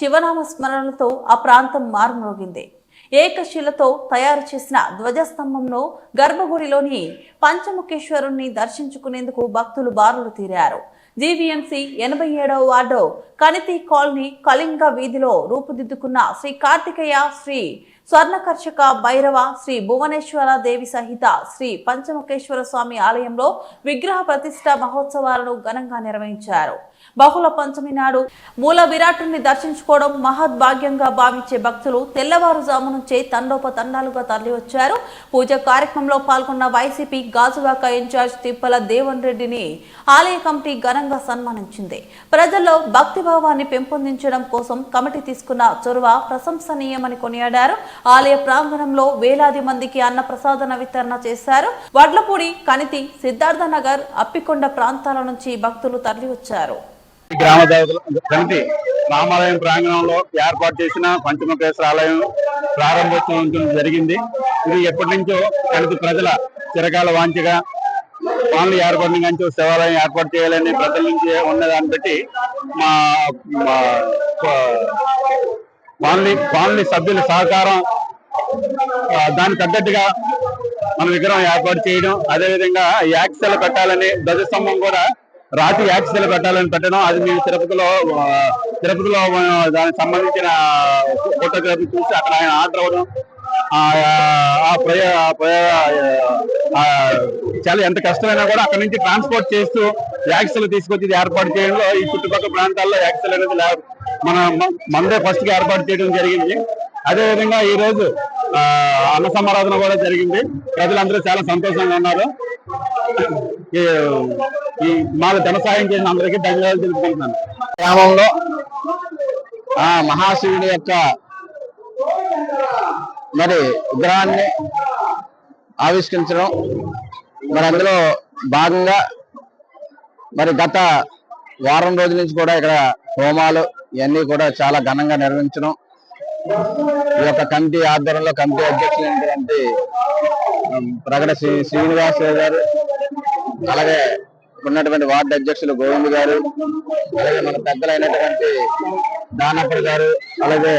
శివనామ స్మరణలతో ఆ ప్రాంతం మారుమ్రోగింది ఏకశిలతో తయారు చేసిన ధ్వజస్తంభంలో గర్భగుడిలోని పంచముఖేశ్వరుణ్ణి దర్శించుకునేందుకు భక్తులు బారులు తీరారు. జీవీఎంసీ ఎనభై ఏడవ వార్డు కనితి కాలనీ కళింగ వీధిలో రూపుదిద్దుకున్న శ్రీ కార్తికేయ శ్రీ స్వర్ణకర్షక భైరవ శ్రీ భువనేశ్వర దేవి సహిత శ్రీ పంచముఖేశ్వర స్వామి ఆలయంలో విగ్రహ ప్రతిష్ట మహోత్సవాలను ఘనంగా నిర్వహించారు. బహుళ పంచమి నాడు మూల విరాటుని దర్శించుకోవడం మహద్భాగ్యంగా భావించే భక్తులు తెల్లవారుజాము నుంచే తండోపతండాలుగా తరలివచ్చారు. పూజ కార్యక్రమంలో పాల్గొన్న వైసీపీ గాజువాక ఇన్ఛార్జ్ తిప్పల దేవన్ రెడ్డిని ఆలయ కమిటీ ఘనంగా సన్మానించింది. ప్రజల్లో భక్తిభావాన్ని పెంపొందించడం కోసం కమిటీ తీసుకున్న చొరవ ప్రశంసనీయమని కొనియాడారు. ఆలయ ప్రాంగణంలో వేలాది మందికి అన్న ప్రసాదన వితరణ చేశారు. వడ్లపూడి కనితి సిద్ధార్థ నగర్ అప్పికొండ ప్రాంతాల నుంచి భక్తులు తరలివచ్చారు. గ్రామ దేవతల రామాలయం ప్రాంగణంలో ఏర్పాటు చేసిన పంచముఖేశ్వర ఆలయం ప్రారంభోత్సవం జరిగింది. ఇది ఎప్పటి నుంచో కనుక ప్రజల చిరకాల వాంఛగా వాళ్ళు ఏర్పడిన కానీ శివాలయం ఏర్పాటు చేయాలని ప్రజల నుంచి ఉన్నదాన్ని బట్టి మా కాలనీ కాలనీ సభ్యుల సహకారం దానికి తగ్గట్టుగా మన విగ్రహం ఏర్పాటు చేయడం అదేవిధంగా యాక్సెల్ పెట్టాలని ధ్వజస్తంభం కూడా రాతి యాక్సెల్ పెట్టాలని పెట్టడం అది మేము తిరుపతిలో తిరుపతిలో దానికి సంబంధించిన ఫోటోగ్రఫీ చూసి అక్కడ ఆయన ఆర్డర్ అవ్వడం ఆ ఆ చాలా ఎంత కష్టమైనా కూడా అక్కడ నుంచి ట్రాన్స్పోర్ట్ చేస్తూ యాక్సెల్ తీసుకొచ్చి ఇది ఏర్పాటు చేయడంలో ఈ చుట్టుపక్కల ప్రాంతాల్లో యాక్సెల్ అనేది మన మందే ఫస్ట్గా ఏర్పాటు చేయడం జరిగింది. అదే విధంగా ఈ రోజు అన్న సమారాధన కూడా జరిగింది. ప్రజలందరూ చాలా సంతోషంగా ఉన్నారు. ఈ మాకు ధన సహాయం చేసిన అందరికీ ధన్యవాదాలు తెలుపుకుంటున్నాను. గ్రామంలో ఆ మహాశివుని యొక్క మరి విగ్రహాన్ని ఆవిష్కరించడం మరి అందులో భాగంగా మరి గత వారం రోజుల నుంచి కూడా ఇక్కడ హోమాలు ఇవన్నీ కూడా చాలా ఘనంగా నిర్వహించడం. ఈ యొక్క కమిటీ ఆధ్వర్యంలో కమిటీ అధ్యక్షులు అయినటువంటి ప్రగడ శ్రీ శ్రీనివాస్ గారు అలాగే ఉన్నటువంటి వార్డు అధ్యక్షులు గోవింద్ గారు అలాగే మన పెద్దలైనటువంటి దానప్పర్ గారు అలాగే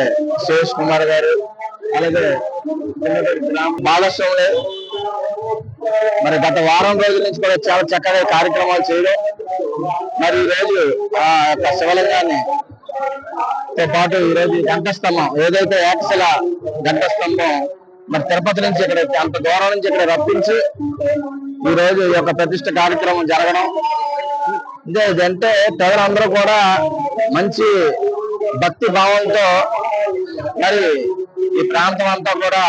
శేష్ కుమార్ గారు అలాగే భాగస్వాములే మరి గత వారం రోజుల నుంచి కూడా చాలా చక్కగా కార్యక్రమాలు చేయడం. మరి ఈ రోజు ఆ యొక్క శివలింగాన్ని తో పాటు ఈ రోజు గంటస్తంభం ఏదైతే ఏకశిల గంటస్తంభం మరి తిరుపతి నుంచి ఇక్కడ అంత దూరం నుంచి ఇక్కడ రప్పించి ఈ రోజు ఈ యొక్క ప్రతిష్ట కార్యక్రమం జరగడం. ఇదే ఇదంటే ప్రజలందరూ కూడా మంచి భక్తి భావంతో మరి ఈ ప్రాంతం అంతా కూడా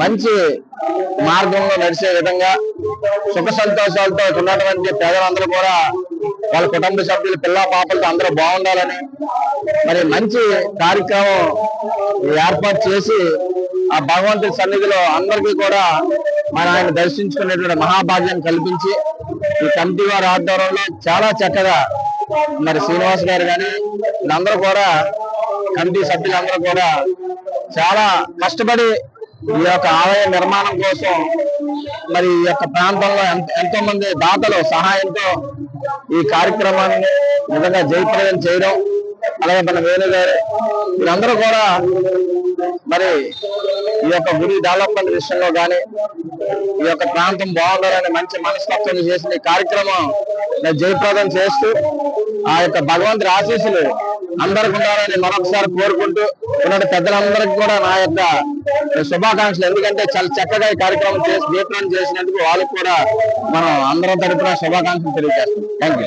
మంచి మార్గంలో నడిచే విధంగా సుఖ సంతోషాలతో ఉన్నటువంటి పేదలందరూ కూడా వాళ్ళ కుటుంబ సభ్యులు పిల్ల పాపలతో అందరూ బాగుండాలని మరి మంచి కార్యక్రమం ఏర్పాటు చేసి ఆ భగవంతుడి సన్నిధిలో అందరికీ కూడా మన ఆయన దర్శించుకునేటువంటి మహాభాగ్యం కల్పించి ఈ కమిటీ వారి ఆధ్వర్యంలో చాలా చక్కగా మరి శ్రీనివాస్ గారు కానీ వీళ్ళందరూ కూడా కమిటీ సభ్యులందరూ కూడా చాలా కష్టపడి ఈ యొక్క ఆలయ నిర్మాణం కోసం మరి ఈ యొక్క ప్రాంతంలో ఎంతో మంది దాతలు సహాయంతో ఈ కార్యక్రమాన్ని నిజంగా జయప్రదం చేయడం అలాగే మన వేణు గారు వీరందరూ కూడా మరి ఈ యొక్క గుడి డెవలప్మెంట్ విషయంలో కానీ ఈ యొక్క ప్రాంతం బాగుండాలని మంచి మనస్తత్వం చేసిన ఈ కార్యక్రమం జయప్రదం చేస్తూ ఆ యొక్క భగవంతుడి ఆశీస్సులు అందరికి ఉండాలని మరొకసారి కోరుకుంటూ ఉన్నటువంటి పెద్దలందరికీ కూడా నా యొక్క శుభాకాంక్షలు. ఎందుకంటే చాలా చక్కగా ఈ కార్యక్రమం చేసి జయప్రదం చేసినందుకు వాళ్ళకి కూడా మనం అందరం తరఫున శుభాకాంక్షలు తెలియజేస్తాం థ్యాంక్